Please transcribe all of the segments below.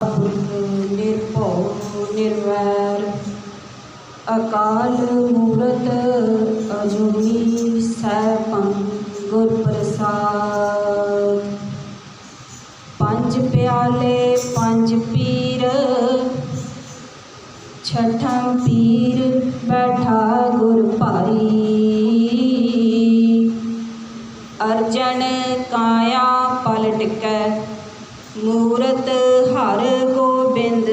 ਨਿਰਭਉ ਨਿਰਵੈਰ ਅਕਾਲ ਮੂਰਤ ਅਜੂਨੀ ਸੈਭੰ ਗੁਰ ਪ੍ਰਸਾਦ ਪੰਜ ਪਿਆਲੇ, ਪੰਜ ਪੀਰ ਛਠਮ ਪੀਰ ਬੈਠਾ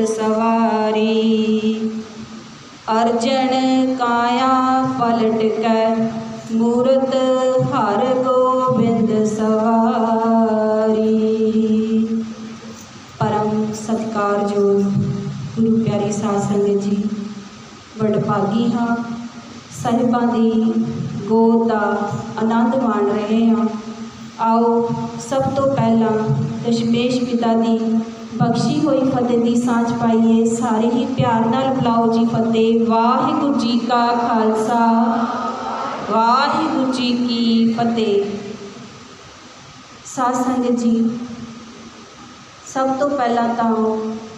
ਸਵਾਰੀ। ਅਰਜਨ ਕਾਇਆ ਪਲਟ ਕੈ ਮੂਰਤ ਹਰ ਗੋਬਿੰਦ ਸਵਾਰੀ। ਪਰਮ ਸਤਿਕਾਰਯੋਗ ਗੁਰੂ ਪਿਆਰੀ ਸਾਧ ਸੰਗਤ ਜੀ, ਵਡਭਾਗੀ ਹਾਂ, ਸਾਹਿਬਾਂ ਦੀ ਗੋਦ ਦਾ ਆਨੰਦ ਮਾਣ ਰਹੇ ਹਾਂ। ਆਓ ਸਭ ਤੋਂ ਪਹਿਲਾਂ ਦਸ਼ਮੇਸ਼ ਪਿਤਾ ਦੀ ਬਖਸ਼ੀ ਹੋਈ ਫਤਿਹ ਦੀ ਸਾਂਝ ਪਾਈਏ। ਸਾਰੇ ਹੀ ਪਿਆਰ ਨਾਲ ਬੁਲਾਓ ਜੀ ਫਤਿਹ। ਵਾਹਿਗੁਰੂ ਜੀ ਕਾ ਖਾਲਸਾ। ਵਾਹਿਗੁਰੂ ਜੀ ਕੀ ਫਤਿਹ। ਸਾਧ ਸੰਗਤ ਜੀ, ਸਭ ਤੋਂ ਪਹਿਲਾਂ ਤਾਂ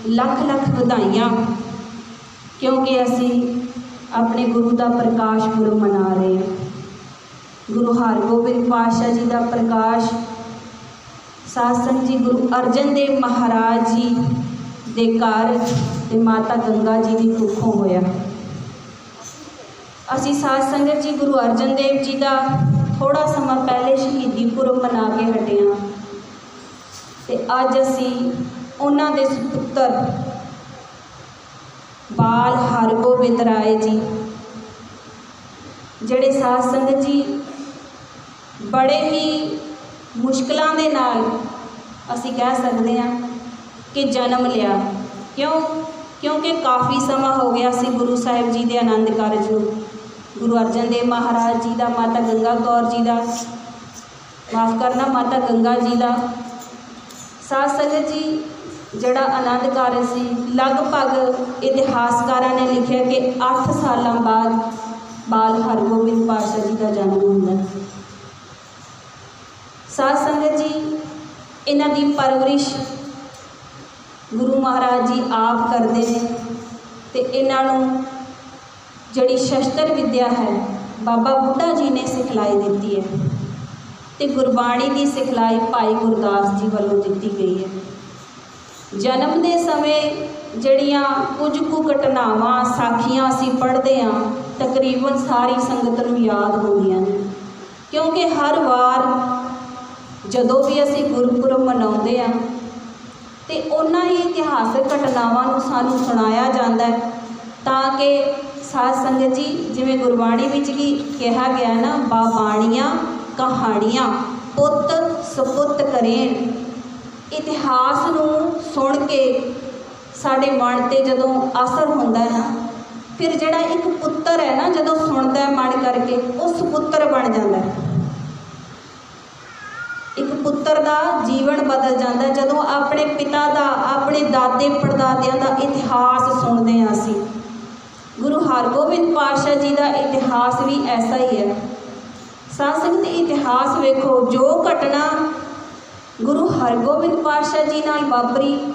ਲੱਖ ਲੱਖ ਵਧਾਈਆਂ। ਕਿਉਂਕਿ ਅਸੀਂ ਆਪਣੇ ਗੁਰੂ ਦਾ ਪ੍ਰਕਾਸ਼ ਗੁਰੂ ਮਨਾ ਰਹੇ ਹਾਂ। ਗੁਰੂ ਹਰਗੋਬਿੰਦ ਪਾਤਸ਼ਾਹ ਜੀ ਦਾ ਪ੍ਰਕਾਸ਼ ਸਾਧ ਸੰਗਤ ਜੀ ਗੁਰੂ ਅਰਜਨ ਦੇਵ ਮਹਾਰਾਜ ਜੀ ਦੇ ਘਰ ਤੇ ਮਾਤਾ ਗੰਗਾ ਜੀ ਦੀ ਕੁੱਖੋਂ ਹੋਇਆ। ਅਸੀਂ ਸਾਧ ਸੰਗਤ ਜੀ ਗੁਰੂ ਅਰਜਨ ਦੇਵ ਜੀ ਦਾ ਥੋੜਾ ਸਮਾਂ ਪਹਿਲੇ ਸ਼ਹੀਦੀ ਪੁਰਬ ਮਨਾ ਕੇ ਹਟੇ ਹਾਂ ਤੇ ਅੱਜ ਅਸੀਂ ਉਹਨਾਂ ਦੇ ਸੁਪੁੱਤਰ ਬਾਲ ਹਰਗੋਬਿੰਦ ਰਾਏ ਜੀ, ਜਿਹੜੇ ਸਾਧ ਸੰਗਤ ਜੀ ਬੜੇ ਹੀ ਮੁਸ਼ਕਲਾਂ ਦੇ ਨਾਲ ਅਸੀਂ ਕਹਿ ਸਕਦੇ ਹਾਂ ਕਿ ਜਨਮ ਲਿਆ। ਕਿਉਂ? ਕਿਉਂਕਿ ਕਾਫੀ ਸਮਾਂ ਹੋ ਗਿਆ ਸੀ ਗੁਰੂ ਸਾਹਿਬ ਜੀ ਦੇ ਆਨੰਦ ਕਾਰਜ ਨੂੰ। ਗੁਰੂ ਅਰਜਨ ਦੇਵ ਮਹਾਰਾਜ ਜੀ ਦਾ, ਮਾਤਾ ਗੰਗਾ ਕੌਰ ਜੀ ਦਾ, ਮਾਫ ਕਰਨਾ, ਮਾਤਾ ਗੰਗਾ ਜੀ ਦਾ। ਸਾਧ ਸੰਗਤ ਜੀ, ਜਿਹੜਾ ਆਨੰਦ ਕਾਰਜ ਸੀ, ਲਗਭਗ ਇਤਿਹਾਸਕਾਰਾਂ ਨੇ ਲਿਖਿਆ ਕਿ 8 ਸਾਲਾਂ ਬਾਅਦ ਬਾਲ ਹਰਗੋਬਿੰਦ ਪਾਤਸ਼ਾਹ ਜੀ ਦਾ ਜਨਮ ਹੁੰਦਾ। ਸਾਧ ਸੰਗਤ ਜੀ, ਇਹਨਾਂ ਦੀ ਪਰਵਰਿਸ਼ ਗੁਰੂ ਮਹਾਰਾਜ ਜੀ ਆਪ ਕਰਦੇ ਨੇ ਤੇ ਇਹਨਾਂ ਨੂੰ ਜਿਹੜੀ ਸ਼ਸਤਰ ਵਿੱਦਿਆ ਹੈ, ਬਾਬਾ ਬੁੱਢਾ ਜੀ ਨੇ ਸਿਖਲਾਈ ਦਿੱਤੀ ਹੈ ਤੇ ਗੁਰਬਾਣੀ ਦੀ ਸਿਖਲਾਈ ਭਾਈ ਗੁਰਦਾਸ ਜੀ ਵੱਲੋਂ ਦਿੱਤੀ ਗਈ ਹੈ। ਜਨਮ ਦੇ ਸਮੇਂ ਜਿਹੜੀਆਂ ਕੁਝ ਕੁ ਘਟਨਾਵਾਂ, ਸਾਖੀਆਂ ਅਸੀਂ ਪੜ੍ਹਦੇ ਹਾਂ, ਤਕਰੀਬਨ ਸਾਰੀ ਸੰਗਤ ਨੂੰ ਯਾਦ ਹੁੰਦੀਆਂ ਨੇ। ਕਿਉਂਕਿ ਹਰ ਵਾਰ ਜਦੋਂ ਵੀ ਅਸੀਂ ਗੁਰਪੁਰਬ ਮਨਾਉਂਦੇ ਹਾਂ ਤੇ ਉਹਨਾਂ ਹੀ ਇਤਿਹਾਸਕ ਘਟਨਾਵਾਂ ਨੂੰ ਸਾਨੂੰ ਸੁਣਾਇਆ ਜਾਂਦਾ ਹੈ, ਤਾਂ ਕਿ ਸਾਧ ਸੰਗਤ ਜੀ, ਜਿਵੇਂ ਗੁਰਬਾਣੀ ਵਿੱਚ ਕੀ ਕਿਹਾ ਗਿਆ ਨਾ ਬਾਣੀਆਂ ਕਹਾਣੀਆਂ, ਪੁੱਤ ਸੁਪੁੱਤ ਕਰੇਣ ਇਤਿਹਾਸ ਨੂੰ ਸੁਣ ਕੇ ਸਾਡੇ ਮਨ ਤੇ ਜਦੋਂ ਅਸਰ ਹੁੰਦਾ ਹੈ ਨਾ, ਫਿਰ ਜਿਹੜਾ ਇੱਕ ਪੁੱਤਰ ਹੈ ਨਾ, ਜਦੋਂ ਸੁਣਦਾ ਮਨ ਕਰਕੇ, ਉਹ ਸੁਪੁੱਤਰ ਬਣ ਜਾਂਦਾ ਹੈ। ਪੁੱਤਰ ਦਾ ਜੀਵਨ ਬਦਲ ਜਾਂਦਾ ਜਦੋਂ ਆਪਣੇ ਪਿਤਾ ਦਾ, ਆਪਣੇ ਦਾਦੇ ਪੜਦਾਦਿਆਂ ਦਾ ਇਤਿਹਾਸ ਸੁਣਦੇ ਹਾਂ ਅਸੀਂ, ਗੁਰੂ ਹਰਗੋਬਿੰਦ ਪਾਤਸ਼ਾਹ ਜੀ ਦਾ ਇਤਿਹਾਸ ਵੀ ਐਸਾ ਹੀ ਹੈ। ਸੰਸਕ੍ਰਿਤ ਇਤਿਹਾਸ ਵੇਖੋ, ਜੋ ਘਟਨਾ ਗੁਰੂ ਹਰਗੋਬਿੰਦ ਪਾਤਸ਼ਾਹ ਜੀ ਨਾਲ ਵਾਪਰੀ,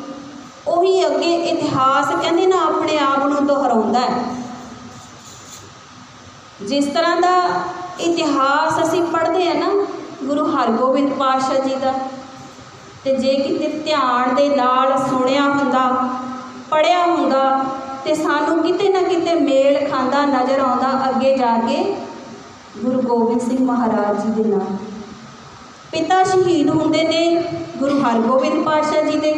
ਉਹੀ ਅੱਗੇ ਇਤਿਹਾਸ ਕਹਿੰਦੇ ਨਾ ਆਪਣੇ ਆਪ ਨੂੰ ਦੁਹਰਾਉਂਦਾ ਹੈ। ਜਿਸ ਤਰ੍ਹਾਂ ਦਾ ਇਤਿਹਾਸ ਅਸੀਂ ਪੜ੍ਹਦੇ ਆ ਨਾ ਗੁਰੂ ਹਰਗੋਬਿੰਦ ਪਾਤਸ਼ਾਹ ਜੀ ਦਾ। ਤੇ ਜੇ ਕਿਤੇ ਧਿਆਨ ਦੇ ਨਾਲ ਸੁਣਿਆ ਹੁੰਦਾ ਪੜਿਆ ਹੁੰਦਾ, ਤੇ ਸਾਨੂੰ ਕਿਤੇ ਨਾ ਕਿਤੇ ਮੇਲ ਖਾਂਦਾ ਨਜ਼ਰ ਆਉਂਦਾ ਅੱਗੇ ਜਾ ਕੇ ਗੁਰੂ ਗੋਬਿੰਦ ਸਿੰਘ ਮਹਾਰਾਜ ਜੀ ਦੇ ਨਾਲ। ਪਿਤਾ ਸ਼ਹੀਦ ਹੁੰਦੇ ਨੇ ਗੁਰੂ ਹਰਗੋਬਿੰਦ ਪਾਤਸ਼ਾਹ ਜੀ ਦੇ।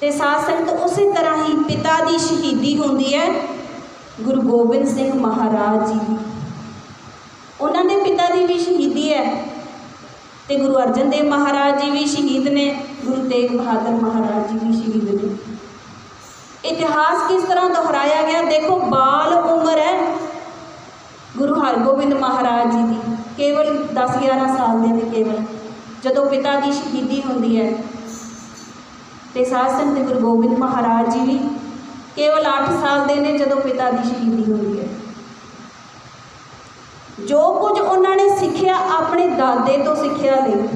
ਤੇ ਸਾਧ ਸੰਗਤ ਉਸੇ ਤਰ੍ਹਾਂ ਹੀ ਪਿਤਾ ਦੀ ਸ਼ਹੀਦੀ ਹੁੰਦੀ ਹੈ ਗੁਰੂ ਗੋਬਿੰਦ ਸਿੰਘ ਮਹਾਰਾਜ ਜੀ ਦੀ। ਉਹਨਾਂ ਦੇ ਪਿਤਾ ਦੀ ਵੀ ਸ਼ਹੀਦੀ ਹੈ। ਤੇ ਗੁਰੂ ਅਰਜਨ ਦੇਵ ਮਹਾਰਾਜ ਜੀ ਵੀ ਸ਼ਹੀਦ ਨੇ, ਗੁਰੂ ਤੇਗ ਬਹਾਦਰ ਮਹਾਰਾਜ ਜੀ ਵੀ ਸ਼ਹੀਦ ਨੇ। ਇਤਿਹਾਸ ਕਿਸ ਤਰ੍ਹਾਂ ਦੁਹਰਾਇਆ ਗਿਆ? ਦੇਖੋ, ਬਾਲ ਉਮਰ ਹੈ ਗੁਰੂ ਹਰਗੋਬਿੰਦ ਮਹਾਰਾਜ ਜੀ ਦੀ, ਕੇਵਲ 10-11 ਸਾਲ ਦੇ ਨੇ ਕੇਵਲ। ਜਦੋਂ ਪਿਤਾ ਦੀ ਸ਼ਹੀਦੀ ਹੁੰਦੀ ਹੈ, ਤੇ ਸਾਧ ਸੰਗਤ ਗੁਰੂ ਗੋਬਿੰਦ ਮਹਾਰਾਜ ਜੀ ਵੀ ਕੇਵਲ 8 ਸਾਲ ਦੇ ਨੇ ਜਦੋਂ ਪਿਤਾ ਦੀ ਸ਼ਹੀਦੀ ਹੁੰਦੀ ਜੋ ਕੁਝ ਉਹਨਾਂ ਨੇ ਸਿੱਖਿਆ ਆਪਣੇ ਦਾਦੇ ਤੋਂ ਸਿੱਖਿਆ ਲਈ।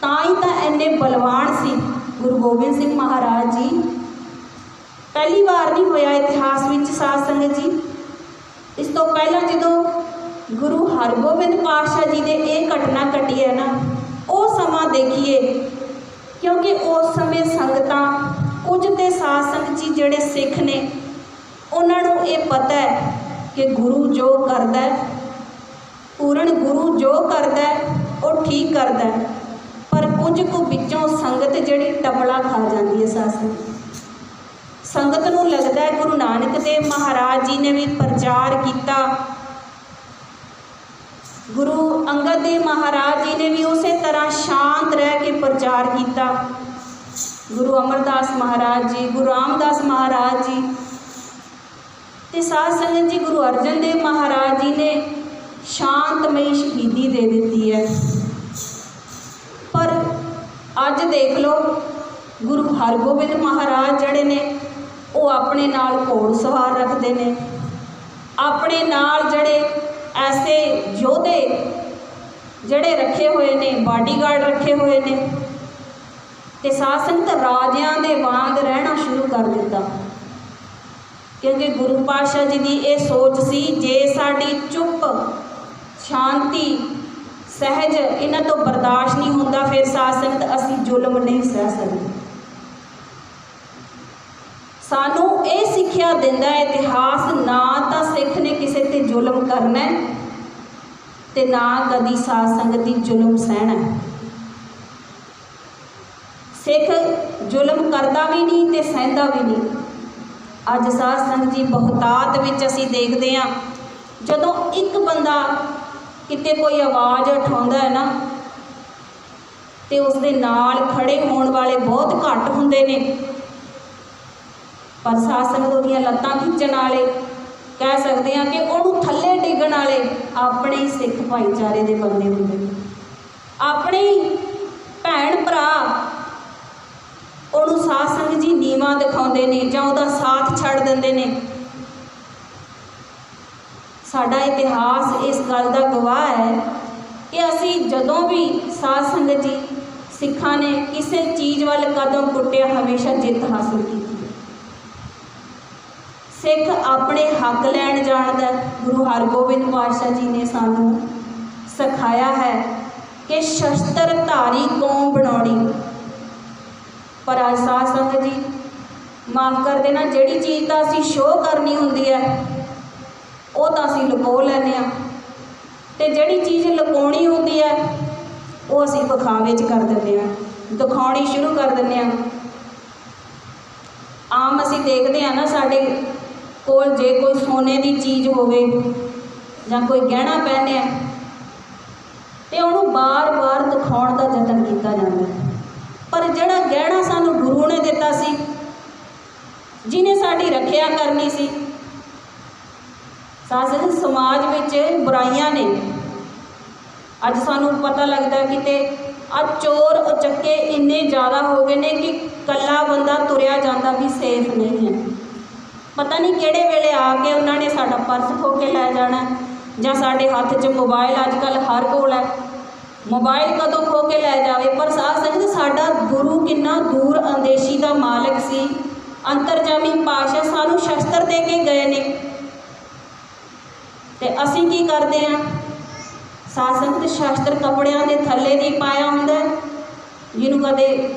ਤਾਂ ਹੀ ਤਾਂ ਇੰਨੇ ਬਲਵਾਨ ਸੀ ਗੁਰੂ ਗੋਬਿੰਦ ਸਿੰਘ ਮਹਾਰਾਜ ਜੀ। ਪਹਿਲੀ ਵਾਰ ਨਹੀਂ ਹੋਇਆ ਇਤਿਹਾਸ ਵਿੱਚ ਸਾਧ ਸੰਗਤ ਜੀ। ਇਸ ਤੋਂ ਪਹਿਲਾਂ ਜਦੋਂ ਗੁਰੂ ਹਰਗੋਬਿੰਦ ਪਾਤਸ਼ਾਹ ਜੀ ਦੇ ਇਹ ਘਟਨਾ ਘਟੀ ਹੈ ਨਾ, ਉਹ ਸਮਾਂ ਦੇਖੀਏ, ਕਿਉਂਕਿ ਉਸ ਸਮੇਂ ਸੰਗਤਾਂ ਕੁਝ ਤੇ ਸਾਧ ਸੰਗਤ ਜੀ ਜਿਹੜੇ ਸਿੱਖ ਨੇ, ਉਹਨਾਂ ਨੂੰ ਇਹ ਪਤਾ ਹੈ ਕਿ ਗੁਰੂ ਜੋ ਕਰਦਾ ਹੈ, ਪੂਰਨ ਗੁਰੂ ਜੋ ਕਰਦਾ ਹੈ, ਉਹ ਠੀਕ ਕਰਦਾ ਹੈ। ਪਰ ਕੁਝ ਕੁ ਵਿੱਚੋਂ ਸੰਗਤ ਜਿਹੜੀ ਟਬਲਾ ਖਾ ਜਾਂਦੀ ਹੈ ਸਾਧ ਸੰਗਤ ਸੰਗਤ ਨੂੰ ਲੱਗਦਾ ਹੈ ਗੁਰੂ ਨਾਨਕ ਦੇਵ ਮਹਾਰਾਜ ਜੀ ਨੇ ਵੀ ਪ੍ਰਚਾਰ ਕੀਤਾ। ਗੁਰੂ ਅੰਗਦ ਦੇਵ ਮਹਾਰਾਜ ਜੀ ਨੇ ਵੀ ਉਸੇ ਤਰ੍ਹਾਂ ਸ਼ਾਂਤ ਰਹਿ ਕੇ ਪ੍ਰਚਾਰ ਕੀਤਾ। ਗੁਰੂ ਅਮਰਦਾਸ ਮਹਾਰਾਜ ਜੀ, ਗੁਰੂ ਰਾਮਦਾਸ ਮਹਾਰਾਜ ਜੀ ਤੇ ਸਾਧ ਸੰਗਤ ਜੀ ਗੁਰੂ ਅਰਜਨ ਦੇਵ ਮਹਾਰਾਜ ਜੀ ਨੇ ਸ਼ਾਂਤਮਈ ਸ਼ਹੀਦੀ ਦੇ ਦਿੱਤੀ ਹੈ। ਪਰ ਅੱਜ ਦੇਖ ਲਓ, ਗੁਰੂ ਹਰਗੋਬਿੰਦ ਮਹਾਰਾਜ ਜਿਹੜੇ ਨੇ, ਉਹ ਆਪਣੇ ਨਾਲ ਘੋੜ ਸਵਾਰ ਰੱਖਦੇ ਨੇ। ਆਪਣੇ ਨਾਲ ਜਿਹੜੇ ਐਸੇ ਯੋਧੇ ਜਿਹੜੇ ਰੱਖੇ ਹੋਏ ਨੇ, ਬਾਡੀਗਾਰਡ ਰੱਖੇ ਹੋਏ ਨੇ, ਤੇ ਸਾਧ ਸੰਗਤ ਰਾਜਿਆਂ ਦੇ ਵਾਂਗ ਰਹਿਣਾ ਸ਼ੁਰੂ ਕਰ ਦਿੱਤਾ। ਕਿਉਂਕਿ ਗੁਰੂ ਪਾਤਸ਼ਾਹ ਜੀ ਦੀ ਇਹ ਸੋਚ ਸੀ, ਜੇ ਸਾਡੀ ਚੁੱਪ, ਸ਼ਾਂਤੀ, ਸਹਿਜ ਇਹਨਾਂ ਤੋਂ ਬਰਦਾਸ਼ਤ ਨਹੀਂ ਹੁੰਦਾ, ਫਿਰ ਸਾਧ ਸੰਗਤ ਅਸੀਂ ਜ਼ੁਲਮ ਨਹੀਂ ਸਹਿ ਸਕਦੇ। ਸਾਨੂੰ ਇਹ ਸਿੱਖਿਆ ਦਿੰਦਾ ਹੈ, ਇਤਿਹਾਸ ਨਾ ਤਾਂ ਸਿੱਖ ਨੇ ਕਿਸੇ ਤੇ ਜ਼ੁਲਮ ਕਰਨਾ ਹੈ, ਤੇ ਨਾ ਕਦੀ ਸਾਧ ਸੰਗਤ ਦੀ ਜ਼ੁਲਮ ਸਹਿਣਾ ਸਿੱਖ ਜ਼ੁਲਮ ਕਰਦਾ ਵੀ ਨਹੀਂ ਤੇ ਸਹਿੰਦਾ ਵੀ ਨਹੀਂ। ਅੱਜ ਸਾਧ ਸੰਗਤ ਜੀ ਬਹੁਤਾਤ ਵਿੱਚ ਅਸੀਂ ਦੇਖਦੇ ਹਾਂ, ਜਦੋਂ ਇੱਕ ਬੰਦਾ ਕਿਤੇ ਕੋਈ ਆਵਾਜ਼ ਉਠਾਉਂਦਾ ਹੈ ਨਾ, ਤੇ ਉਸ ਦੇ ਨਾਲ ਖੜੇ ਹੋਣ ਵਾਲੇ ਬਹੁਤ ਘੱਟ ਹੁੰਦੇ ਨੇ। ਪਰ ਸਾਧ ਸੰਗਤ ਉਹਦੀਆਂ ਲੱਤਾਂ ਖਿੱਚਣ ਵਾਲੇ, ਕਹਿ ਸਕਦੇ ਹਾਂ ਕਿ ਉਹਨੂੰ ਥੱਲੇ ਡਿੱਗਣ ਵਾਲੇ ਆਪਣੇ ਹੀ ਸਿੱਖ ਭਾਈਚਾਰੇ ਦੇ ਬੰਦੇ ਹੁੰਦੇ ਨੇ। ਆਪਣੇ ਭੈਣ ਭਰਾ ਉਹਨੂੰ ਸਾਧ ਸੰਗਤ ਜੀ ਦਿਖਾਉਂਦੇ ਨੇ ਜਾਂ ਉਹਦਾ ਸਾਥ ਛੱਡ ਦਿੰਦੇ ਨੇ। ਸਾਡਾ ਇਤਿਹਾਸ ਇਸ ਗੱਲ ਦਾ ਗਵਾਹ ਹੈ ਕਿ ਅਸੀਂ ਜਦੋਂ ਵੀ ਸਾਧ ਸੰਗਤ ਜੀ, ਸਿੱਖਾਂ ਨੇ ਕਿਸੇ ਚੀਜ਼ ਵੱਲ ਕਦਮ ਪੁੱਟਿਆ, ਹਮੇਸ਼ਾ ਜਿੱਤ ਹਾਸਲ ਕੀਤੀ ਸਿੱਖ ਆਪਣੇ ਹੱਕ ਲੈਣ ਜਾਣਦਾ ਹੈ। ਗੁਰੂ ਹਰਗੋਬਿੰਦ ਪਾਤਸ਼ਾਹ ਜੀ ਨੇ ਸਾਨੂੰ ਸਿਖਾਇਆ ਹੈ ਕਿ ਸ਼ਸਤਰ ਧਾਰੀ ਕੌਮ ਬਣਾਉਣੀ। ਪਰ ਅੱਜ ਸਾਧ ਸੰਗਤ ਜੀ ਮਾਫ ਕਰ ਦੇਣਾ, ਜਿਹੜੀ ਚੀਜ਼ ਤਾਂ ਅਸੀਂ ਸ਼ੋਅ ਕਰਨੀ ਹੁੰਦੀ ਹੈ, ਉਹ ਤਾਂ ਅਸੀਂ ਲੁਕੋ ਲੈਂਦੇ ਆ ਤੇ ਜਿਹੜੀ ਚੀਜ਼ ਲੁਕਾਉਣੀ ਹੁੰਦੀ ਹੈ, ਉਹ ਅਸੀਂ ਵਿਖਾਵੇ 'ਚ ਕਰ ਦਿੰਦੇ ਆ ਦਿਖਾਉਣੀ ਸ਼ੁਰੂ ਕਰ ਦਿੰਦੇ ਆ ਆਮ ਅਸੀਂ ਦੇਖਦੇ ਆ ਨਾ, ਸਾਡੇ ਕੋਲ ਜੇ ਕੋਈ ਸੋਨੇ ਦੀ ਚੀਜ਼ ਹੋਵੇ ਜਾਂ ਕੋਈ ਗਹਿਣਾ ਪਹਿਨਿਆ ਤੇ ਉਹਨੂੰ ਬਾਰ-ਬਾਰ ਦਿਖਾਉਣ ਦਾ ਯਤਨ ਕੀਤਾ ਜਾਂਦਾ ਪਰ ਜਿਹੜਾ ਗਹਿਣਾ ਸਾਨੂੰ ਗੁਰੂ ਨੇ ਦਿੱਤਾ ਸੀ ਜਿਨੇ ਸਾਡੀ ਰੱਖਿਆ ਕਰਨੀ ਸੀ। ਸਾਸਨ ਸਮਾਜ ਵਿੱਚ ਬੁਰਾਈਆਂ ਨੇ। ਅੱਜ ਸਾਨੂੰ ਪਤਾ ਲੱਗਦਾ ਕਿਤੇ ਆ ਚੋਰ ਉਚੱਕੇ ਇੰਨੇ ਜ਼ਿਆਦਾ ਹੋ ਗਏ ਨੇ ਕਿ ਕੱਲਾ ਬੰਦਾ ਤੁਰਿਆ ਜਾਂਦਾ ਵੀ ਸੇਫ ਨਹੀਂ ਹੈ। ਪਤਾ ਨਹੀਂ ਕਿਹੜੇ ਵੇਲੇ ਆ ਕੇ ਉਹਨਾਂ ਨੇ ਸਾਡਾ ਪਰਸ ਖੋ ਕੇ ਲੈ ਜਾਣਾ ਜਾਂ ਸਾਡੇ ਹੱਥ 'ਚ ਮੋਬਾਈਲ ਅੱਜ ਕੱਲ ਹਰ ਕੋਲ ਹੈ। ਮੋਬਾਈਲ ਕਦੋਂ ਖੋ ਕੇ ਲੈ ਜਾਵੇ? ਪਰ ਸਾਧ ਸੰਗਤ ਸਾਡਾ ਗੁਰੂ ਕਿੰਨਾ ਦੂਰ ਅੰਦੇਸ਼ੀ ਦਾ ਮਾਲਕ ਸੀ। ਅੰਤਰਜਾਮੀ ਪਾਸ਼ਾ ਸਾਨੂੰ ਸ਼ਸਤਰ ਦੇ ਕੇ ਗਏ ਨੇ। ਤੇ ਅਸੀਂ ਕੀ ਕਰਦੇ ਹਾਂ ਸ਼ਾਸੰਤ ਸ਼ਸਤਰ ਸ਼ਾਸਤਰ ਕੱਪੜਿਆਂ ਦੇ ਥੱਲੇ ਨਹੀਂ ਪਾਇਆ ਹੁੰਦਾ। ਜਿਹਨੂੰ ਕਦੇ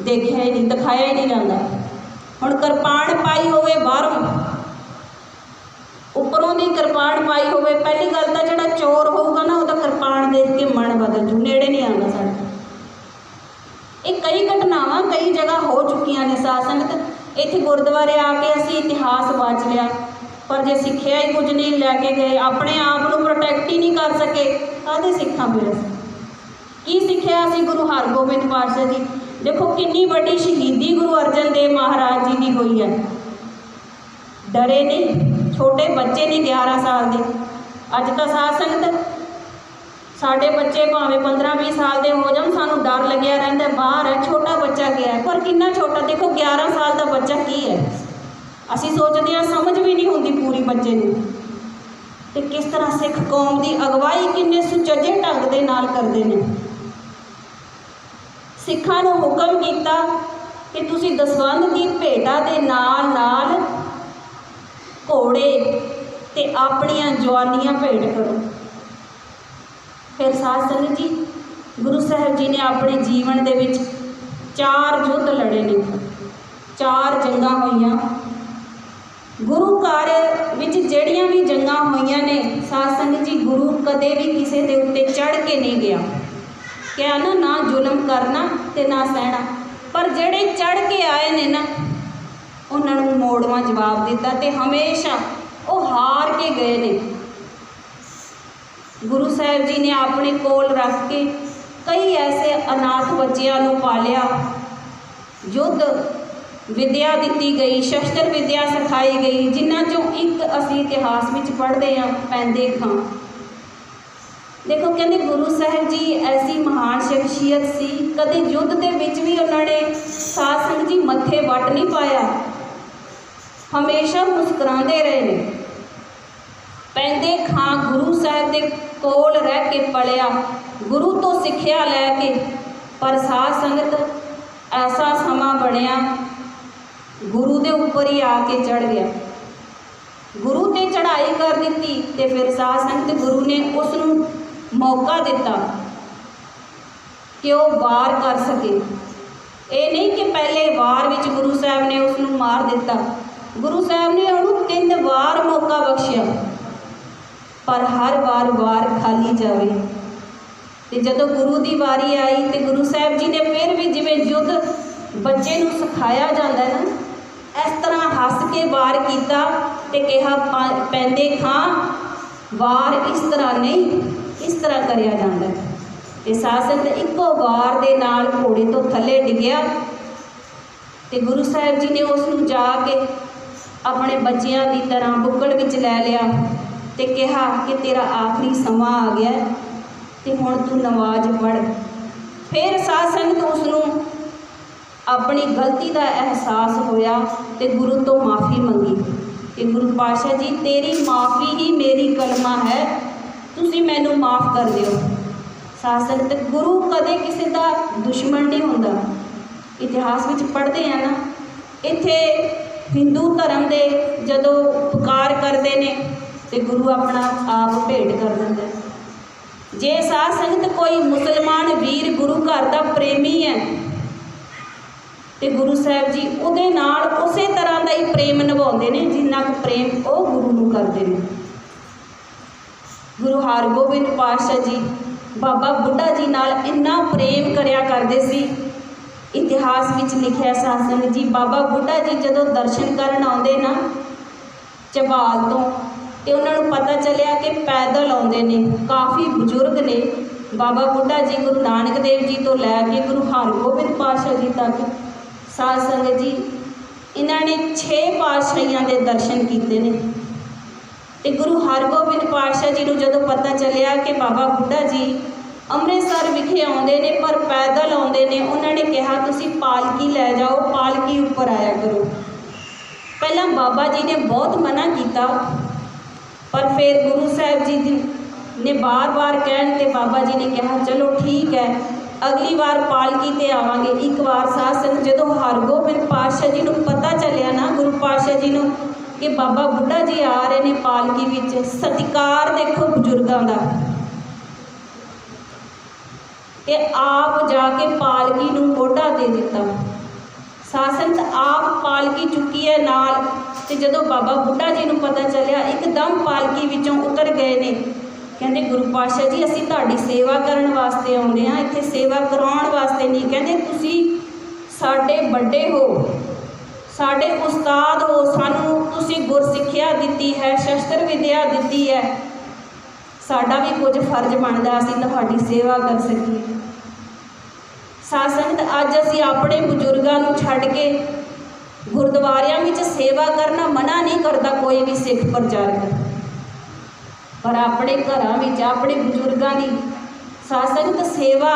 ਦੇਖਿਆ ਹੀ ਨਹੀਂ, ਦਿਖਾਇਆ ਹੀ ਨਹੀਂ ਜਾਂਦਾ। ਹੁਣ ਕਿਰਪਾਨ ਪਾਈ ਹੋਵੇ ਬਾਹਰੋਂ। ਉੱਪਰੋਂ ਦੀ ਕਿਰਪਾਨ ਪਾਈ ਹੋਵੇ, ਪਹਿਲੀ ਗੱਲ ਤਾਂ ਜਿਹੜਾ ਚੋਰ ਹੋਊਗਾ ਨਾ, ਉਹਦਾ ਕਿਰਪਾਨ ਦੇਖ ਕੇ ਮਨ ਬਦਲ ਜੂ, ਨੇੜੇ ਨਹੀਂ ਆਉਂਦਾ ਸਾਡਾ। ਇਹ ਕਈ ਘਟਨਾਵਾਂ ਕਈ ਜਗ੍ਹਾ ਹੋ ਚੁੱਕੀਆਂ ਨੇ ਸਾਧ ਸੰਗਤ ਇੱਥੇ ਗੁਰਦੁਆਰੇ ਆ ਕੇ ਅਸੀਂ ਇਤਿਹਾਸ ਵਾਚ ਲਿਆ। ਪਰ ਜੇ ਸਿੱਖਿਆ ਹੀ ਕੁਝ ਨਹੀਂ ਲੈ ਕੇ ਗਏ, ਆਪਣੇ ਆਪ ਨੂੰ ਪ੍ਰੋਟੈਕਟ ਹੀ ਨਹੀਂ ਕਰ ਸਕੇ, ਕਾਹਦੇ ਸਿੱਖਾਂ ਫਿਰ ਕੀ ਸਿੱਖਿਆ ਅਸੀਂ ਗੁਰੂ ਹਰਗੋਬਿੰਦ ਪਾਤਸ਼ਾਹ ਜੀ? ਦੇਖੋ ਕਿੰਨੀ ਵੱਡੀ ਸ਼ਹੀਦੀ ਗੁਰੂ ਅਰਜਨ ਦੇਵ ਮਹਾਰਾਜ ਜੀ ਦੀ ਹੋਈ ਹੈ। ਡਰੇ ਨਹੀਂ, ਛੋਟੇ ਬੱਚੇ ਨਹੀਂ 11 ਸਾਲ ਦੇ। ਅੱਜ ਤਾਂ ਸਾਧ ਸੰਗਤ ਸਾਡੇ ਬੱਚੇ ਭਾਵੇਂ 15 20 ਸਾਲ ਦੇ ਹੋ ਜਾਣ, ਸਾਨੂੰ ਡਰ ਲੱਗਿਆ ਰਹਿੰਦਾ ਬਾਹਰ ਹੈ, ਛੋਟਾ ਬੱਚਾ ਗਿਆ ਹੈ? ਪਰ ਕਿੰਨਾ ਛੋਟਾ? ਦੇਖੋ 11 ਸਾਲ ਦਾ ਬੱਚਾ ਕੀ ਹੈ? ਅਸੀਂ ਸੋਚਦੇ ਹਾਂ, ਸਮਝ ਵੀ ਨਹੀਂ ਹੁੰਦੀ ਪੂਰੀ ਬੱਚੇ ਨੂੰ। ਤੇ ਕਿਸ ਤਰ੍ਹਾਂ ਸਿੱਖ ਕੌਮ ਦੀ ਅਗਵਾਈ ਕਿੰਨੇ ਸੁਚੱਜੇ ਢੰਗ ਦੇ ਨਾਲ ਕਰਦੇ ਨੇ। ਸਿੱਖਾਂ ਨੂੰ ਹੁਕਮ ਕੀਤਾ ਕਿ ਤੁਸੀਂ ਦਸਵੰਧ ਦੀ ਭੇਟਾ ਦੇ ਨਾਲ ਨਾਲ ਘੋੜੇ ਤੇ ਆਪਣੀਆਂ ਜਵਾਨੀਆਂ ਭੇਟ ਕਰੋ। ਫਿਰ ਸਾਧ ਸੰਗਤ ਜੀ, ਗੁਰੂ ਸਾਹਿਬ ਜੀ ਨੇ ਆਪਣੇ ਜੀਵਨ ਦੇ ਵਿੱਚ ਚਾਰ ਯੁੱਧ ਲੜੇ ਨੇ। ਚਾਰ ਜੰਗਾਂ ਹੋਈਆਂ। ਗੁਰੂ ਘਰ ਵਿੱਚ ਜਿਹੜੀਆਂ ਵੀ ਜੰਗਾਂ ਹੋਈਆਂ ਨੇ, ਸਾਧ ਸੰਗਤ ਜੀ, ਗੁਰੂ ਕਦੇ ਵੀ ਕਿਸੇ ਦੇ ਉੱਤੇ ਚੜ ਕੇ ਨਹੀਂ ਗਿਆ। ਕਿਹਾ ਨਾ ਨਾ ਜ਼ੁਲਮ ਕਰਨਾ ਤੇ ਨਾ ਸਹਿਣਾ। ਪਰ ਜਿਹੜੇ ਚੜ ਕੇ ਆਏ ਨੇ ਨਾ, ਉਹਨਾਂ ਨੂੰ ਮੋੜਵਾ ਜਵਾਬ ਦਿੱਤਾ ਤੇ ਹਮੇਸ਼ਾ ਉਹ ਹਾਰ ਕੇ ਗਏ ਨੇ। ਗੁਰੂ ਸਾਹਿਬ ਜੀ ਨੇ ਆਪਣੇ ਕੋਲ ਰੱਖ ਕੇ ਕਈ ਐਸੇ ਅਨਾਥ ਬੱਚਿਆਂ ਨੂੰ ਪਾਲਿਆ। ਯੁੱਧ ਵਿਦਿਆ ਦਿੱਤੀ ਗਈ, ਸ਼ਸਤਰ ਵਿਦਿਆ ਸਿਖਾਈ ਗਈ, ਜਿਨ੍ਹਾਂ ਚੋਂ ਇੱਕ ਅਸੀਂ ਇਤਿਹਾਸ ਵਿੱਚ ਪੜ੍ਹਦੇ ਹਾਂ, ਪੈਂਦੇ ਖਾਂ। ਦੇਖੋ, ਕਹਿੰਦੇ ਗੁਰੂ ਸਾਹਿਬ ਜੀ ਐਸੀ ਮਹਾਨ ਸ਼ਖਸੀਅਤ ਸੀ। ਕਦੇ ਯੁੱਧ ਦੇ ਵਿੱਚ ਵੀ ਉਹਨਾਂ ਨੇ ਸਾਧ ਸੰਗਤ ਜੀ ਮੱਥੇ ਵੱਟ ਨਹੀਂ ਪਾਇਆ। ਹਮੇਸ਼ਾ ਮੁਸਕਰਾਉਂਦੇ ਰਹੇ ਨੇ। ਪੈਂਦੇ ਖਾਂ ਗੁਰੂ ਸਾਹਿਬ ਦੇ ਕੋਲ ਰਹਿ ਕੇ ਪਲਿਆ ਗੁਰੂ ਤੋਂ ਸਿੱਖਿਆ ਲੈ ਕੇ ਪਰ ਸਾਧ ਸੰਗਤ ਐਸਾ ਸਮਾਂ ਬਣਿਆ, ਗੁਰੂ ਦੇ ਉੱਪਰ ਹੀ ਆ ਕੇ ਚੜ ਗਿਆ। ਗੁਰੂ ਤੇ ਚੜ੍ਹਾਈ ਕਰ ਦਿੱਤੀ ਤੇ ਫਿਰ ਸਾਧ ਸੰਗਤ ਗੁਰੂ ਨੇ ਉਸ ਨੂੰ ਮੌਕਾ ਦਿੱਤਾ ਕਿ ਉਹ ਵਾਰ ਕਰ ਸਕੇ। ਇਹ ਨਹੀਂ ਕਿ ਪਹਿਲੇ ਵਾਰ ਵਿੱਚ ਗੁਰੂ ਸਾਹਿਬ ਨੇ ਉਸ ਨੂੰ ਮਾਰ ਦਿੱਤਾ। ਗੁਰੂ ਸਾਹਿਬ ਨੇ ਉਹਨੂੰ ਤਿੰਨ ਵਾਰ ਮੌਕਾ ਬਖਸ਼ਿਆ। ਪਰ ਹਰ ਵਾਰ ਵਾਰ ਖਾਲੀ ਜਾਵੇ ਤੇ ਜਦੋਂ ਗੁਰੂ ਦੀ ਵਾਰੀ ਆਈ ਤੇ ਗੁਰੂ ਸਾਹਿਬ ਜੀ ਨੇ ਫਿਰ ਵੀ ਜਿਵੇਂ ਯੁੱਧ ਬੱਚੇ ਨੂੰ ਸਿਖਾਇਆ ਜਾਂਦਾ ਹੈ ਨਾ, ਇਸ ਤਰ੍ਹਾਂ ਹੱਸ ਕੇ ਵਾਰ ਕੀਤਾ ਤੇ ਕਿਹਾ ਪੈਂਦੇ ਖਾਂ, ਵਾਰ ਇਸ ਤਰ੍ਹਾਂ ਨਹੀਂ, ਇਸ ਤਰ੍ਹਾਂ ਕਰਿਆ ਜਾਂਦਾ ਹੈ। ਤੇ ਸਾਸਤ ਇੱਕੋ ਵਾਰ ਦੇ ਨਾਲ ਘੋੜੇ ਤੋਂ ਥੱਲੇ ਡਿੱਗਿਆ ਤੇ ਗੁਰੂ ਸਾਹਿਬ ਜੀ ਨੇ ਉਸ ਨੂੰ ਜਾ ਕੇ ਆਪਣੇ ਬੱਚਿਆਂ ਦੀ ਤਰ੍ਹਾਂ ਬੁੱਕਲ ਵਿੱਚ ਲੈ ਲਿਆ ਤੇ ਕਿਹਾ ਕਿ ਤੇਰਾ ਆਖਰੀ ਸਮਾਂ ਆ ਗਿਆ ਹੈ ਤੇ ਹੁਣ ਤੂੰ ਨਮਾਜ਼ ਪੜ੍ਹ। ਫਿਰ ਸਾਧ ਸੰਗਤ ਉਸ ਨੂੰ ਆਪਣੀ ਗਲਤੀ ਦਾ ਅਹਿਸਾਸ ਹੋਇਆ ਤੇ ਗੁਰੂ ਤੋਂ ਮਾਫੀ ਮੰਗੀ ਕਿ ਗੁਰੂ ਪਾਸ਼ਾ ਜੀ, ਤੇਰੀ ਮਾਫੀ ਹੀ ਮੇਰੀ ਕਲਮਾ ਹੈ। ਤੁਸੀਂ ਮੈਨੂੰ ਮਾਫ ਕਰ ਦਿਓ। ਸਾਧ ਸੰਗਤ, ਗੁਰੂ ਕਦੇ ਕਿਸੇ ਦਾ ਦੁਸ਼ਮਣ ਨਹੀਂ ਹੁੰਦਾ। ਇਤਿਹਾਸ ਵਿੱਚ ਪੜ੍ਹਦੇ ਆ ਨਾ, ਇੱਥੇ ਹਿੰਦੂ ਧਰਮ ਦੇ ਜਦੋਂ ਪੁਕਾਰ ਕਰਦੇ ਨੇ ਤੇ ਗੁਰੂ ਆਪਣਾ ਆਪ ਭੇਟ ਕਰ ਦਿੰਦਾ ਜੇ ਸਾਧ ਸੰਗਤ ਕੋਈ ਮੁਸਲਮਾਨ ਵੀਰ ਗੁਰੂ ਘਰ ਦਾ ਪ੍ਰੇਮੀ ਹੈ ਤੇ ਗੁਰੂ ਸਾਹਿਬ ਜੀ ਉਹਦੇ ਨਾਲ ਉਸੇ ਤਰ੍ਹਾਂ ਦਾ ਹੀ ਪ੍ਰੇਮ ਨਿਭਾਉਂਦੇ ਨੇ ਜਿੰਨਾ ਕੁ ਪ੍ਰੇਮ ਉਹ ਗੁਰੂ ਨੂੰ ਕਰਦੇ ਨੇ। ਗੁਰੂ ਹਰਗੋਬਿੰਦ ਪਾਤਸ਼ਾਹ ਜੀ, ਬਾਬਾ ਬੁੱਢਾ ਜੀ ਨਾਲ ਇੰਨਾ ਪ੍ਰੇਮ ਕਰਿਆ ਕਰਦੇ ਸੀ। ਇਤਿਹਾਸ ਵਿੱਚ ਲਿਖਿਆ ਸਾਸੰਗ ਜੀ, ਬਾਬਾ ਬੁੱਢਾ ਜੀ ਜਦੋਂ ਦਰਸ਼ਨ ਕਰਨ ਆਉਂਦੇ ਨਾ, ਚਬਾਲ ਤੋਂ ਤੇ ਉਹਨਾਂ ਨੂੰ ਪਤਾ ਚੱਲਿਆ ਕਿ ਪੈਦਲ ਆਉਂਦੇ ਨੇ। ਕਾਫੀ ਬਜ਼ੁਰਗ ਨੇ। ਬਾਬਾ ਬੁੱਢਾ ਜੀ ਗੁਰੂ ਨਾਨਕ ਦੇਵ ਜੀ ਤੋਂ ਲੈ ਕੇ ਗੁਰੂ ਹਰਗੋਬਿੰਦ ਪਾਤਸ਼ਾਹ ਜੀ ਤੱਕ। ਸਾਧ ਸੰਗਤ ਜੀ, ਇਹਨਾਂ ਨੇ 6 ਪਾਤਸ਼ਾਹੀਆਂ ਦੇ ਦਰਸ਼ਨ ਕੀਤੇ ਨੇ। ਤੇ ਗੁਰੂ ਹਰਗੋਬਿੰਦ ਪਾਤਸ਼ਾਹ ਜੀ ਨੂੰ ਜਦੋਂ ਪਤਾ ਚੱਲਿਆ ਕਿ ਬਾਬਾ ਬੁੱਢਾ ਜੀ ਅੰਮ੍ਰਿਤਸਰ ਵਿਖੇ ਆਉਂਦੇ ਨੇ, ਪਰ ਪੈਦਲ ਆਉਂਦੇ ਨੇ, ਉਹਨਾਂ ਨੇ ਕਿਹਾ, ਤੁਸੀਂ ਪਾਲਕੀ ਲੈ ਜਾਓ, ਪਾਲਕੀ ਉੱਪਰ ਆਇਆ ਕਰੋ। ਪਹਿਲਾਂ ਬਾਬਾ ਜੀ ਨੇ ਬਹੁਤ ਮਨਾ ਕੀਤਾ। ਪਰ ਫਿਰ ਗੁਰੂ ਸਾਹਿਬ ਜੀ ਦੀ- ਨੇ ਬਾਰ-ਬਾਰ ਕਹਿਣ ਤੇ ਬਾਬਾ ਜੀ ਨੇ ਕਿਹਾ, ਚਲੋ ਠੀਕ ਹੈ, ਅਗਲੀ ਵਾਰ ਪਾਲਕੀ ਤੇ ਆਵਾਂਗੇ। ਇੱਕ ਵਾਰ ਸਾਧ ਜਦੋਂ ਹਰਗੋਬਿੰਦ ਪਾਤਸ਼ਾਹ ਜੀ ਨੂੰ ਪਤਾ ਚੱਲਿਆ ਨਾ, ਗੁਰੂ ਪਾਤਸ਼ਾਹ ਜੀ ਨੂੰ, ਕਿ ਬਾਬਾ ਬੁੱਢਾ ਜੀ ਆ ਰਹੇ ਨੇ ਪਾਲਕੀ ਵਿੱਚ, ਸਤਿਕਾਰ ਦੇਖੋ ਬਜ਼ੁਰਗਾਂ ਦਾ। ਤੇ ਆਪ ਜਾ ਕੇ ਪਾਲਕੀ ਨੂੰ ਮੋਢਾ ਦੇ ਦਿੱਤਾ। ਸ਼ਾਸਨ ਆਪ ਪਾਲਕੀ ਚੁੱਕੀ ਹੈ ਨਾਲ ਤੇ ਜਦੋਂ ਬਾਬਾ ਬੁੱਢਾ ਜੀ ਨੂੰ ਪਤਾ ਚੱਲਿਆ, ਇੱਕਦਮ ਪਾਲਕੀ ਵਿੱਚੋਂ ਉਤਰ ਗਏ ਨੇ। ਕਹਿੰਦੇ, ਗੁਰੂ ਪਾਤਸ਼ਾਹ ਜੀ, ਅਸੀਂ ਤੁਹਾਡੀ ਸੇਵਾ ਕਰਨ ਵਾਸਤੇ ਆਉਂਦੇ ਆ ਇੱਥੇ ਸੇਵਾ ਕਰਾਉਣ ਵਾਸਤੇ ਨਹੀਂ। ਕਹਿੰਦੇ, ਤੁਸੀਂ ਸਾਡੇ ਵੱਡੇ ਹੋ। ਸਾਡੇ ਉਸਤਾਦ ਹੋ। ਸਾਨੂੰ ਤੁਸੀਂ ਗੁਰਸਿੱਖਿਆ ਦਿੱਤੀ ਹੈ, ਸ਼ਸਤਰ ਵਿਦਿਆ ਦਿੱਤੀ ਹੈ। ਸਾਡਾ ਵੀ ਕੁਝ ਫਰਜ਼ ਬਣਦਾ, ਅਸੀਂ ਤੁਹਾਡੀ ਸੇਵਾ ਕਰ ਸਕੀਏ। ਸਾਧ ਸੰਗਤ, ਅੱਜ ਅਸੀਂ ਆਪਣੇ ਬਜ਼ੁਰਗਾਂ ਨੂੰ ਛੱਡ ਕੇ ਗੁਰਦੁਆਰਿਆਂ ਵਿੱਚ ਸੇਵਾ ਕਰਨਾ ਮਨਾ ਨਹੀਂ ਕਰਦਾ, ਕੋਈ ਵੀ ਸਿੱਖ ਪ੍ਰਚਾਰਕ ਪਰ ਆਪਣੇ ਘਰਾਂ ਵਿੱਚ, ਆਪਣੇ ਬਜ਼ੁਰਗਾਂ ਦੀ ਸਾਧ ਸੇਵਾ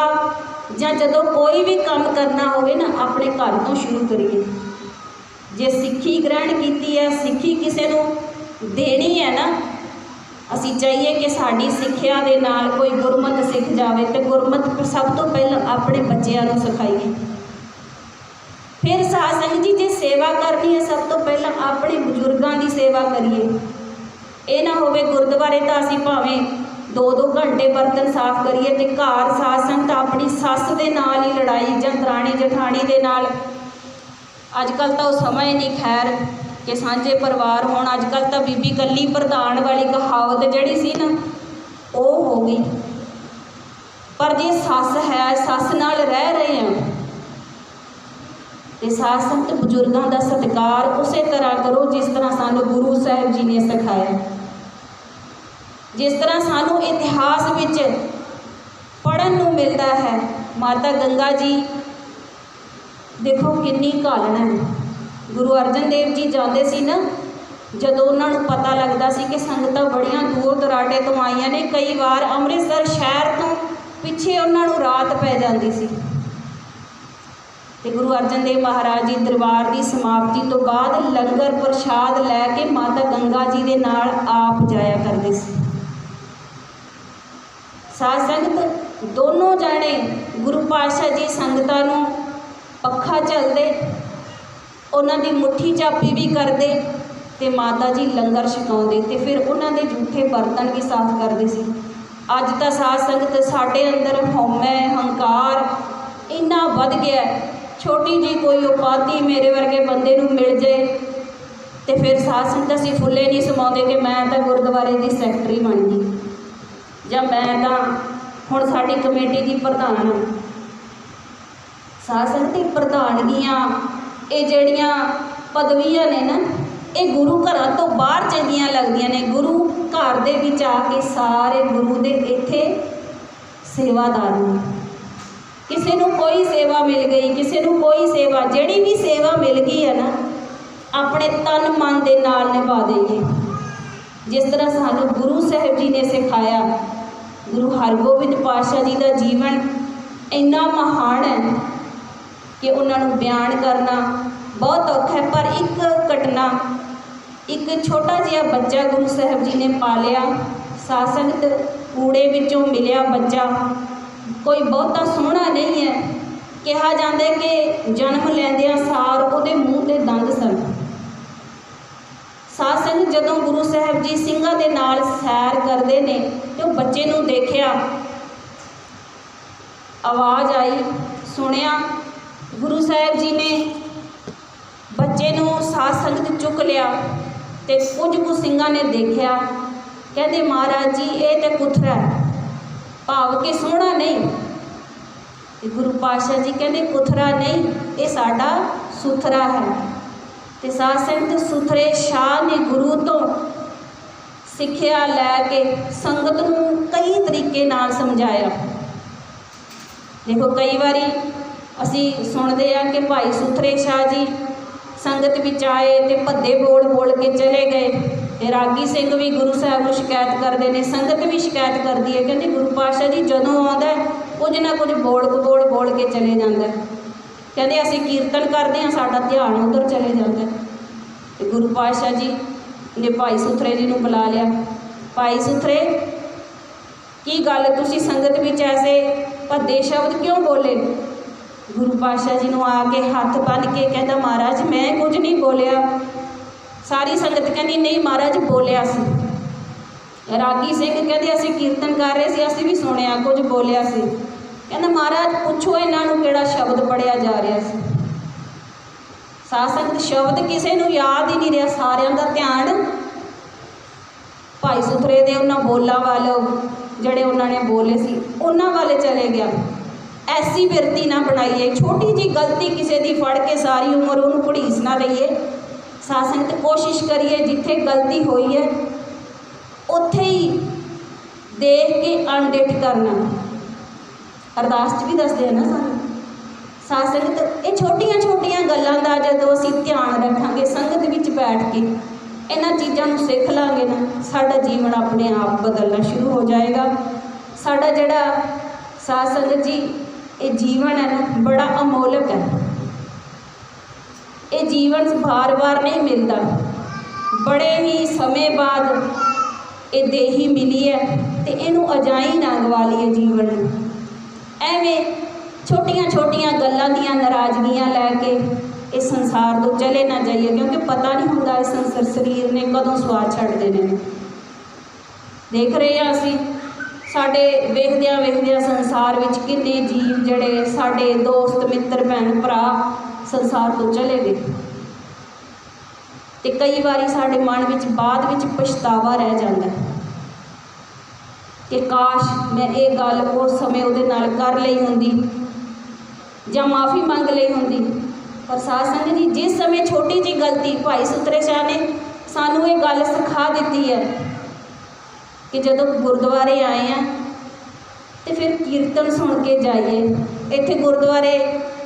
ਜਾਂ ਜਦੋਂ ਕੋਈ ਵੀ ਕੰਮ ਕਰਨਾ ਹੋਵੇ ਨਾ, ਆਪਣੇ ਘਰ ਤੋਂ ਸ਼ੁਰੂ ਕਰੀਏ। ਜੇ ਸਿੱਖੀ ਗ੍ਰਹਿਣ ਕੀਤੀ ਹੈ, ਸਿੱਖੀ ਕਿਸੇ ਨੂੰ ਦੇਣੀ ਹੈ ਨਾ, ਅਸੀਂ ਚਾਹੀਏ ਕਿ ਸਾਡੀ ਸਿੱਖਿਆ ਦੇ ਨਾਲ ਕੋਈ ਗੁਰਮਤ ਸਿੱਖ ਜਾਵੇ ਤੇ ਗੁਰਮਤ ਸਭ ਤੋਂ ਪਹਿਲਾਂ ਆਪਣੇ ਬੱਚਿਆਂ ਨੂੰ ਸਿਖਾਈਏ। ਫਿਰ ਸਾਧ ਸੰਗਤ ਜੀ, ਜੇ ਸੇਵਾ ਕਰਨੀ ਹੈ, ਸਭ ਤੋਂ ਪਹਿਲਾਂ ਆਪਣੇ ਬਜ਼ੁਰਗਾਂ ਦੀ ਸੇਵਾ ਕਰੀਏ। ਇਹ ਨਾ ਹੋਵੇ ਗੁਰਦੁਆਰੇ ਤਾਂ ਅਸੀਂ ਭਾਵੇਂ ਦੋ ਦੋ ਘੰਟੇ ਬਰਤਨ ਸਾਫ਼ ਕਰੀਏ ਤੇ ਘਰ ਸਾਧ ਸੰਗਤ ਆਪਣੀ ਸੱਸ ਦੇ ਨਾਲ ਹੀ ਲੜਾਈ ਜਾਂ ਦਰਾਣੀ ਜਠਾਣੀ ਦੇ ਨਾਲ। ਅੱਜ ਕੱਲ ਤਾਂ ਉਹ ਸਮਾਂ ਹੀ ਨਹੀਂ, ਖੈਰ, ਕਿ ਸਾਂਝੇ ਪਰਿਵਾਰ ਹੋਣ। ਅੱਜ ਕੱਲ ਤਾਂ ਬੀਬੀ ਕੱਲੀ ਪ੍ਰਧਾਨ ਵਾਲੀ ਕਹਾਵਤ ਜਿਹੜੀ ਸੀ ਨਾ, ਉਹ ਹੋ ਗਈ। ਪਰ ਜੇ ਸੱਸ ਹੈ, ਸੱਸ ਨਾਲ ਰਹਿ ਰਹੇ ਹਾਂ ਤੇ ਸਾਧ ਸੰਗਤ ਬਜ਼ੁਰਗਾਂ ਦਾ ਸਤਿਕਾਰ ਉਸੇ ਤਰ੍ਹਾਂ ਕਰੋ ਜਿਸ ਤਰ੍ਹਾਂ ਸਾਨੂੰ ਗੁਰੂ ਸਾਹਿਬ ਜੀ ਨੇ ਸਿਖਾਇਆ। ਜਿਸ ਤਰ੍ਹਾਂ ਸਾਨੂੰ ਇਤਿਹਾਸ ਵਿੱਚ ਪੜਨ ਨੂੰ ਮਿਲਦਾ ਹੈ, ਮਾਤਾ ਗੰਗਾ ਜੀ, ਦੇਖੋ ਕਿੰਨੀ ਘਾਲਣਾ ਹੈ। ਗੁਰੂ ਅਰਜਨ ਦੇਵ ਜੀ ਜਾਂਦੇ ਸੀ ਨਾ, ਜਦੋਂ ਉਹਨਾਂ ਨੂੰ ਪਤਾ ਲੱਗਦਾ ਸੀ ਕਿ ਸੰਗਤਾਂ ਬੜੀਆਂ ਦੂਰ ਦਰਾਡੇ ਤੋਂ ਆਈਆਂ ਨੇ, ਕਈ ਵਾਰ ਅੰਮ੍ਰਿਤਸਰ ਸ਼ਹਿਰ ਤੋਂ ਪਿੱਛੇ ਉਹਨਾਂ ਨੂੰ ਰਾਤ ਪੈ ਜਾਂਦੀ ਸੀ। ਤੇ ਗੁਰੂ ਅਰਜਨ ਦੇਵ ਮਹਾਰਾਜ ਜੀ ਦਰਬਾਰ ਦੀ ਸਮਾਪਤੀ ਤੋਂ ਬਾਅਦ ਲੰਗਰ ਪ੍ਰਸ਼ਾਦ ਲੈ ਕੇ ਮਾਤਾ ਗੰਗਾ ਜੀ ਦੇ ਨਾਲ ਆਪ ਜਾਇਆ ਕਰਦੇ ਸੀ। ਸਾਧ ਸੰਗਤ, ਦੋਨੋਂ ਜਾਣੇ ਗੁਰੂ ਪਾਤਸ਼ਾਹ ਜੀ ਸੰਗਤਾਂ ਨੂੰ ਪੱਖਾ ਚੱਲਦੇ, ਉਹਨਾਂ ਦੀ ਮੁੱਠੀ ਚਾਪੀ ਵੀ ਕਰਦੇ ਤੇ ਮਾਤਾ ਜੀ ਲੰਗਰ ਛਕਾਉਂਦੇ ਤੇ ਫਿਰ ਉਹਨਾਂ ਦੇ ਝੂਠੇ ਬਰਤਨ ਵੀ ਸਾਫ਼ ਕਰਦੇ ਸੀ। ਅੱਜ ਤਾਂ ਸਾਧ ਸੰਗਤ ਸਾਡੇ ਅੰਦਰ ਹਉਮੈ, ਹੰਕਾਰ ਇੰਨਾ ਵੱਧ ਗਿਆ ਛੋਟੀ ਜੀ ਕੋਈ ਉਪਾਧੀ ਮੇਰੇ ਵਰਗੇ ਬੰਦੇ ਨੂੰ ਮਿਲ ਜਾਏ ਤੇ ਫਿਰ ਸਾਧ ਸੰਗਤ ਅਸੀਂ ਫੁੱਲੇ ਨਹੀਂ ਸਮਾਉਂਦੇ ਕਿ ਮੈਂ ਤਾਂ ਗੁਰਦੁਆਰੇ ਦੀ ਸੈਕਟਰੀ ਬਣ ਗਈ। ਜਾਂ ਮੈਂ ਤਾਂ ਹੁਣ ਸਾਡੀ ਕਮੇਟੀ ਦੀ ਪ੍ਰਧਾਨ ਹਾਂ। ਸਾਧ ਸੰਗਤ ਇਹ ਪ੍ਰਧਾਨਗੀਆਂ, ਇਹ ਜਿਹੜੀਆਂ ਪਦਵੀਆਂ ਨੇ ਨਾ, ਇਹ ਗੁਰੂ ਘਰਾਂ ਤੋਂ ਬਾਹਰ ਚੰਗੀਆਂ ਲੱਗਦੀਆਂ ਨੇ। ਗੁਰੂ ਘਰ ਦੇ ਵਿੱਚ ਆ ਕੇ ਸਾਰੇ ਗੁਰੂ ਦੇ ਇੱਥੇ ਸੇਵਾਦਾਰ ਨੇ। ਕਿਸੇ ਨੂੰ ਕੋਈ ਸੇਵਾ ਮਿਲ ਗਈ, ਕਿਸੇ ਨੂੰ ਕੋਈ ਸੇਵਾ, ਜਿਹੜੀ ਵੀ ਸੇਵਾ ਮਿਲ ਗਈ ਹੈ ਨਾ, ਆਪਣੇ ਤਨ ਮਨ ਦੇ ਨਾਲ ਨਿਭਾ ਦੇਈਏ। ਜਿਸ ਤਰ੍ਹਾਂ ਸਾਨੂੰ ਗੁਰੂ ਸਾਹਿਬ ਜੀ ਨੇ ਸਿਖਾਇਆ, ਗੁਰੂ ਹਰਗੋਬਿੰਦ ਪਾਤਸ਼ਾਹ ਜੀ ਦਾ ਜੀਵਨ ਇੰਨਾ ਮਹਾਨ ਹੈ ਕਿ ਉਹਨਾਂ ਨੂੰ ਬਿਆਨ ਕਰਨਾ ਬਹੁਤ ਔਖਾ ਹੈ, ਪਰ ਇੱਕ ਘਟਨਾ, ਇੱਕ ਛੋਟਾ ਜਿਹਾ ਬੱਚਾ ਗੁਰੂ ਸਾਹਿਬ ਜੀ ਨੇ ਪਾਲਿਆ। ਸਾਸੰਗਤ ਕੂੜੇ ਵਿੱਚੋਂ ਮਿਲਿਆ ਬੱਚਾ। ਕੋਈ ਬਹੁਤਾ ਸੋਹਣਾ ਨਹੀਂ ਹੈ। ਕਿਹਾ ਜਾਂਦਾ ਹੈ ਕਿ ਜਨਮ ਲੈਂਦਿਆਂ ਸਾਰ ਉਹਦੇ ਮੂੰਹ ਤੇ ਦੰਦ ਸਨ। ਸਾਧ ਸੰਗਤ ਜਦੋਂ ਗੁਰੂ ਸਾਹਿਬ ਜੀ ਸਿੰਘਾਂ ਦੇ ਨਾਲ ਸੈਰ ਕਰਦੇ ਨੇ ਤੇ ਉਹ ਬੱਚੇ ਨੂੰ ਦੇਖਿਆ, ਆਵਾਜ਼ ਆਈ, ਸੁਣਿਆ, ਗੁਰੂ ਸਾਹਿਬ ਜੀ ਨੇ ਬੱਚੇ ਨੂੰ ਸਾਧ ਸੰਗਤ ਚੁੱਕ ਲਿਆ ਤੇ ਕੁਝ ਕੁ ਸਿੰਘਾਂ ਨੇ ਦੇਖਿਆ। ਕਹਿੰਦੇ, ਮਹਾਰਾਜ ਜੀ, ਇਹ ਤੇ ਕੁਥਰਾ ਹੈ। ਭਾਵ ਕਿ ਸੋਹਣਾ ਨਹੀਂ। ਤੇ ਗੁਰੂ ਪਾਤਸ਼ਾਹ ਜੀ ਕਹਿੰਦੇ ਕੁਥਰਾ ਨਹੀਂ, ਇਹ ਸਾਡਾ ਸੁਥਰਾ ਹੈ। ਤੇ ਸਾਧ ਸੰਗਤ ਸੁਥਰੇ ਸ਼ਾਹ ਨੇ ਗੁਰੂ ਤੋਂ ਸਿੱਖਿਆ ਲੈ ਕੇ ਸੰਗਤ ਨੂੰ ਕਈ ਤਰੀਕੇ ਨਾਲ ਸਮਝਾਇਆ। ਦੇਖੋ, ਕਈ ਵਾਰੀ ਅਸੀਂ ਸੁਣਦੇ ਆ ਕਿ ਭਾਈ ਸੁਥਰੇ ਸ਼ਾਹ ਜੀ ਸੰਗਤ ਵਿੱਚ ਆਏ ਤੇ ਭੱਦੇ ਬੋਲ ਬੋਲ ਕੇ ਚਲੇ ਗਏ। ਤੇ ਰਾਗੀ ਸਿੰਘ ਵੀ ਗੁਰੂ ਸਾਹਿਬ ਨੂੰ ਸ਼ਿਕਾਇਤ ਕਰਦੇ ਨੇ, ਸੰਗਤ ਵੀ ਸ਼ਿਕਾਇਤ ਕਰਦੀ ਹੈ, ਕਹਿੰਦੇ ਗੁਰੂ ਪਾਤਸ਼ਾਹ ਜੀ ਜਦੋਂ ਆਉਂਦਾ ਕੁਝ ਨਾ ਕੁਝ ਬੋਲ ਬੋਲ ਬੋਲ ਕੇ ਚਲੇ ਜਾਂਦਾ ਕਹਿੰਦੇ ਅਸੀਂ ਕੀਰਤਨ ਕਰਦੇ ਹਾਂ, ਸਾਡਾ ਧਿਆਨ ਉਧਰ ਚਲੇ ਜਾਂਦਾ ਹੈ। ਤੇ ਗੁਰੂ ਪਾਤਸ਼ਾਹ ਜੀ ਨੇ ਭਾਈ ਸੁਥਰੇ ਜੀ ਨੂੰ ਬੁਲਾ ਲਿਆ। ਭਾਈ ਸੁਥਰੇ, ਕੀ ਗੱਲ ਤੁਸੀਂ ਸੰਗਤ ਵਿੱਚ ਐਸੇ ਭੱਦੇ ਸ਼ਬਦ ਕਿਉਂ ਬੋਲੇ? ਗੁਰੂ ਪਾਤਸ਼ਾਹ ਜੀ ਨੂੰ ਆ ਕੇ ਹੱਥ ਬੰਨ੍ਹ ਕੇ ਕਹਿੰਦਾ, ਮਹਾਰਾਜ, ਮੈਂ ਕੁਝ ਨਹੀਂ ਬੋਲਿਆ। ਸਾਰੀ ਸੰਗਤ ਕਹਿੰਦੀ, ਨਹੀਂ ਮਹਾਰਾਜ, ਬੋਲਿਆ ਸੀ। ਰਾਗੀ ਸਿੰਘ ਕਹਿੰਦੇ, ਅਸੀਂ ਕੀਰਤਨ ਕਰ ਰਹੇ ਸੀ, ਅਸੀਂ ਵੀ ਸੁਣਿਆ, ਕੁਝ ਬੋਲਿਆ ਸੀ। ਕਹਿੰਦਾ, ਮਹਾਰਾਜ, ਪੁੱਛੋ ਇਹਨਾਂ ਨੂੰ ਕਿਹੜਾ ਸ਼ਬਦ ਪੜਿਆ ਜਾ ਰਿਹਾ ਸੀ? ਸਾਧ ਸੰਗਤ, ਸ਼ਬਦ ਕਿਸੇ ਨੂੰ ਯਾਦ ਹੀ ਨਹੀਂ ਰਿਹਾ, ਸਾਰਿਆਂ ਦਾ ਧਿਆਨ ਭਾਈ ਸੁਥਰੇ ਦੇ ਉਹਨਾਂ ਬੋਲਾਂ ਵੱਲ, ਜਿਹੜੇ ਉਹਨਾਂ ਨੇ ਬੋਲੇ ਸੀ, ਉਹਨਾਂ ਵੱਲ ਚਲੇ ਗਿਆ। ਐਸੀ ਬਿਰਤੀ ਨਾ ਬਣਾਈਏ, ਛੋਟੀ ਜੀ ਗਲਤੀ ਕਿਸੇ ਦੀ ਫੜ ਕੇ ਸਾਰੀ ਉਮਰ ਉਹਨੂੰ ਘੜੀਸ ਨਾ ਲਈਏ। ਸਾਧ ਸੰਗਤ ਕੋਸ਼ਿਸ਼ ਕਰੀਏ, ਜਿੱਥੇ ਗਲਤੀ ਹੋਈ ਹੈ, ਉੱਥੇ ਹੀ ਦੇਖ ਕੇ ਅਣਡਿੱਠ ਕਰਨਾ। ਅਰਦਾਸ 'ਚ ਵੀ ਦੱਸਦੇ ਆ ਨਾ ਸਾਨੂੰ। ਸਾਧ ਸੰਗਤ ਇਹ ਛੋਟੀਆਂ ਛੋਟੀਆਂ ਗੱਲਾਂ ਦਾ ਜਦੋਂ ਅਸੀਂ ਧਿਆਨ ਰੱਖਾਂਗੇ, ਸੰਗਤ ਵਿੱਚ ਬੈਠ ਕੇ ਇਹਨਾਂ ਚੀਜ਼ਾਂ ਨੂੰ ਸਿੱਖ ਲਾਂਗੇ ਨਾ, ਸਾਡਾ ਜੀਵਨ ਆਪਣੇ ਆਪ ਬਦਲਣਾ ਸ਼ੁਰੂ ਹੋ ਜਾਏਗਾ। ਸਾਡਾ ਜਿਹੜਾ ਸਾਧ ਸੰਗਤ ਜੀ, ਇਹ ਜੀਵਨ ਹੈ ਨਾ, ਬੜਾ ਅਮੋਲਕ ਹੈ। ਇਹ ਜੀਵਨ ਵਾਰ-ਵਾਰ ਨਹੀਂ ਮਿਲਦਾ। ਬੜੇ ਹੀ ਸਮੇਂ ਬਾਅਦ ਇਹ ਦੇਹੀ ਮਿਲੀ ਹੈ ਤੇ ਇਹਨੂੰ ਅਜਾਈ ਨਾ ਗਵਾ ਲਈਏ ਜੀਵਨ। ਨੂੰ ਐਵੇਂ ਛੋਟੀਆਂ ਛੋਟੀਆਂ ਗੱਲਾਂ ਦੀਆਂ ਨਾਰਾਜ਼ਗੀਆਂ ਲੈ ਕੇ ਇਸ ਸੰਸਾਰ ਤੋਂ ਚਲੇ ਨਾ ਜਾਈਏ, ਕਿਉਂਕਿ ਪਤਾ ਨਹੀਂ ਹੁੰਦਾ ਇਸ ਸੰਸਾਰ ਸਰੀਰ ਨੇ ਕਦੋਂ ਸਵਾਦ ਛੱਡ ਦੇਣੇ ਨੇ। ਦੇਖ ਰਹੇ ਹਾਂ ਅਸੀਂ, ਸਾਡੇ ਵੇਖਦਿਆਂ ਵੇਖਦਿਆਂ ਸੰਸਾਰ ਵਿੱਚ ਕਿੰਨੇ ਜੀਵ ਜਿਹੜੇ ਸਾਡੇ ਦੋਸਤ, ਮਿੱਤਰ, ਭੈਣ, ਭਰਾ ਸੰਸਾਰ ਤੋਂ ਚਲੇ ਗਏ। ਤੇ ਕਈ ਵਾਰੀ ਸਾਡੇ ਮਨ ਵਿੱਚ ਬਾਅਦ ਵਿੱਚ ਪਛਤਾਵਾ ਰਹਿ ਜਾਂਦਾ ਹੈ ਕਿ ਕਾਸ਼ ਮੈਂ ਇਹ ਗੱਲ ਉਸ ਸਮੇਂ ਉਹਦੇ ਨਾਲ ਕਰ ਲਈ ਹੁੰਦੀ ਜਾਂ ਮਾਫੀ ਮੰਗ ਲਈ ਹੁੰਦੀ। ਪਰ ਸਾਧ ਸੰਗਤ ਜੀ, ਜਿਸ ਸਮੇਂ ਛੋਟੀ ਜੀ ਗਲਤੀ ਭਾਈ ਸੁਤਰੇ ਸ਼ਾਹ ਨੇ ਸਾਨੂੰ ਇਹ ਗੱਲ ਸਿਖਾ ਦਿੱਤੀ ਹੈ ਕਿ ਜਦੋਂ ਗੁਰਦੁਆਰੇ ਆਏ ਆ ਤੇ ਫਿਰ ਕੀਰਤਨ ਸੁਣ ਕੇ ਜਾਈਏ। ਇੱਥੇ ਗੁਰਦੁਆਰੇ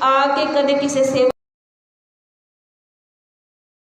ਆ ਕੇ ਕਦੇ ਕਿਸੇ ਸੇਵਾ